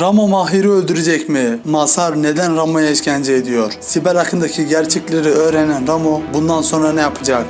Ramo Mahir'i öldürecek mi? Masar neden Ramo'ya işkence ediyor? Sibel hakkındaki gerçekleri öğrenen Ramo bundan sonra ne yapacak?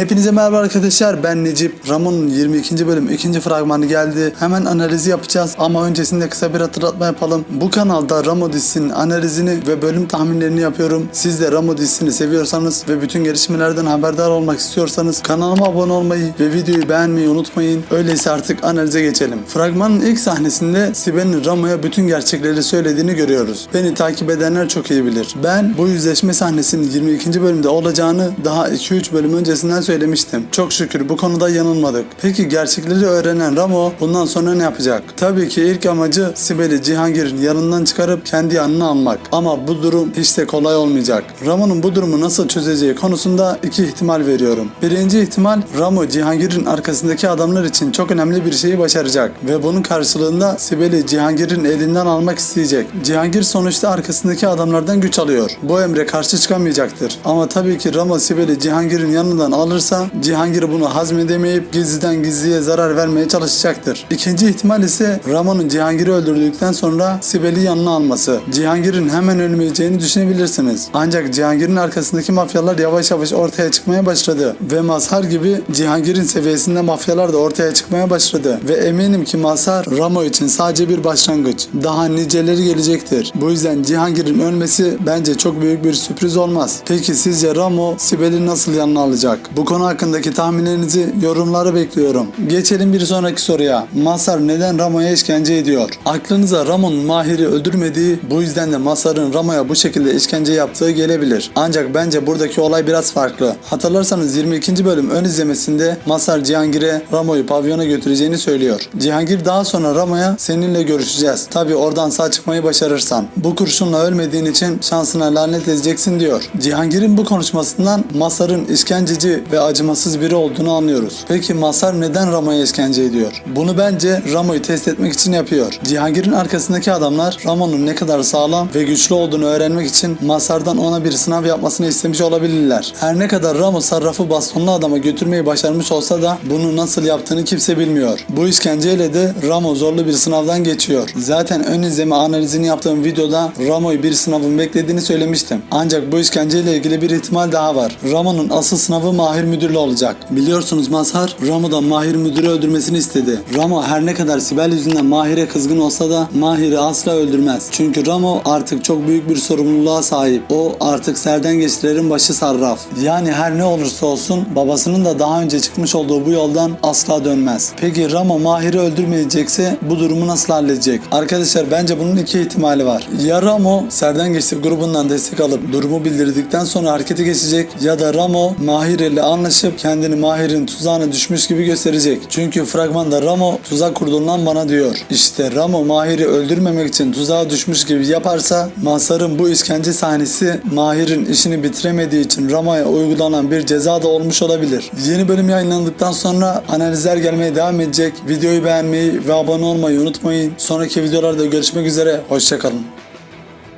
Hepinize merhaba arkadaşlar ben Necip. Ramon'un 22. bölüm 2. fragmanı geldi. Hemen analizi yapacağız ama öncesinde kısa bir hatırlatma yapalım. Bu kanalda Ramo dizisinin analizini ve bölüm tahminlerini yapıyorum. Siz de Ramo dizisini seviyorsanız ve bütün gelişmelerden haberdar olmak istiyorsanız kanalıma abone olmayı ve videoyu beğenmeyi unutmayın. Öyleyse artık analize geçelim. Fragmanın ilk sahnesinde Sibel'in Ramo'ya bütün gerçekleri söylediğini görüyoruz. Beni takip edenler çok iyi bilir. Ben bu yüzleşme sahnesinin 22. bölümde olacağını daha 2-3 bölüm öncesinden söylemiştim. Çok şükür bu konuda yanılmadık. Peki gerçekleri öğrenen Ramo bundan sonra ne yapacak? Tabii ki ilk amacı Sibel'i Cihangir'in yanından çıkarıp kendi yanına almak. Ama bu durum hiç de kolay olmayacak. Ramo'nun bu durumu nasıl çözeceği konusunda iki ihtimal veriyorum. Birinci ihtimal Ramo Cihangir'in arkasındaki adamlar için çok önemli bir şeyi başaracak ve bunun karşılığında Sibel'i Cihangir'in elinden almak isteyecek. Cihangir sonuçta arkasındaki adamlardan güç alıyor. Bu emre karşı çıkamayacaktır. Ama tabii ki Ramo Sibel'i Cihangir'in yanından alırsa Cihangir bunu hazmedemeyip gizliden gizliye zarar vermeye çalışacaktır. İkinci ihtimal ise Ramo'nun Cihangir'i öldürdükten sonra Sibel'i yanına alması. Cihangir'in hemen ölmeyeceğini düşünebilirsiniz. Ancak Cihangir'in arkasındaki mafyalar yavaş yavaş ortaya çıkmaya başladı. Ve Mazhar gibi Cihangir'in seviyesinde mafyalar da ortaya çıkmaya başladı. Ve eminim ki Mazhar Ramo için sadece bir başlangıç. Daha niceleri gelecektir. Bu yüzden Cihangir'in ölmesi bence çok büyük bir sürpriz olmaz. Peki sizce Ramo Sibel'i nasıl yanına alacak? Bu konu hakkındaki tahminlerinizi yorumlara bekliyorum. Geçelim bir sonraki soruya. Mazhar neden Ramo'ya işkence ediyor? Aklınıza Ramo'nun Mahir'i öldürmediği, bu yüzden de Mazhar'ın Ramo'ya bu şekilde işkence yaptığı gelebilir. Ancak bence buradaki olay biraz farklı. Hatırlarsanız 22. bölüm ön izlemesinde Mazhar Cihangir'e Ramo'yu pavyona götüreceğini söylüyor. Cihangir daha sonra Ramo'ya seninle görüşeceğiz. Tabi oradan sağ çıkmayı başarırsan. Bu kurşunla ölmediğin için şansına lanet edeceksin diyor. Cihangir'in bu konuşmasından Mazhar'ın işkenceci ve acımasız biri olduğunu anlıyoruz. Peki Mazhar neden Ramo'ya işkence ediyor? Bunu bence Ramo'yu test etmek için yapıyor. Cihangir'in arkasındaki adamlar Ramo'nun ne kadar sağlam ve güçlü olduğunu öğrenmek için Mazhar'dan ona bir sınav yapmasını istemiş olabilirler. Her ne kadar Ramo sarrafı bastonlu adama götürmeyi başarmış olsa da bunu nasıl yaptığını kimse bilmiyor. Bu işkenceyle de Ramo zorlu bir sınavdan geçiyor. Zaten ön izleme analizini yaptığım videoda Ramo'yu bir sınavın beklediğini söylemiştim. Ancak bu işkenceyle ilgili bir ihtimal daha var. Ramo'nun asıl sınavı Mahir Müdürlü olacak. Biliyorsunuz Mazhar Ramo'dan Mahir Müdürü öldürmesini istedi. Ramo her ne kadar Sibel yüzünden Mahir'e kızgın olsa da Mahir'i asla öldürmez. Çünkü Ramo artık çok büyük bir sorumluluğa sahip. O artık serden geçtilerin başı sarraf. Yani her ne olursa olsun babasının da daha önce çıkmış olduğu bu yoldan asla dönmez. Peki Ramo Mahir'i öldürmeyecekse bu durumu nasıl halledecek? Arkadaşlar bence bunun iki ihtimali var. Ya Ramo serden geçti grubundan destek alıp durumu bildirdikten sonra harekete geçecek ya da Ramo Mahir ile anlaşıp kendini Mahir'in tuzağına düşmüş gibi gösterecek. Çünkü fragmanda Ramo tuzak kurduğundan bana diyor. İşte Ramo Mahir'i öldürmemek için tuzağa düşmüş gibi yaparsa Mazhar'ın bu işkence sahnesi Mahir'in işini bitiremediği için Ramo'ya uygulanan bir ceza da olmuş olabilir. Yeni bölüm yayınlandıktan sonra analizler gelmeye devam edecek. Videoyu beğenmeyi ve abone olmayı unutmayın. Sonraki videolarda görüşmek üzere. Hoşçakalın.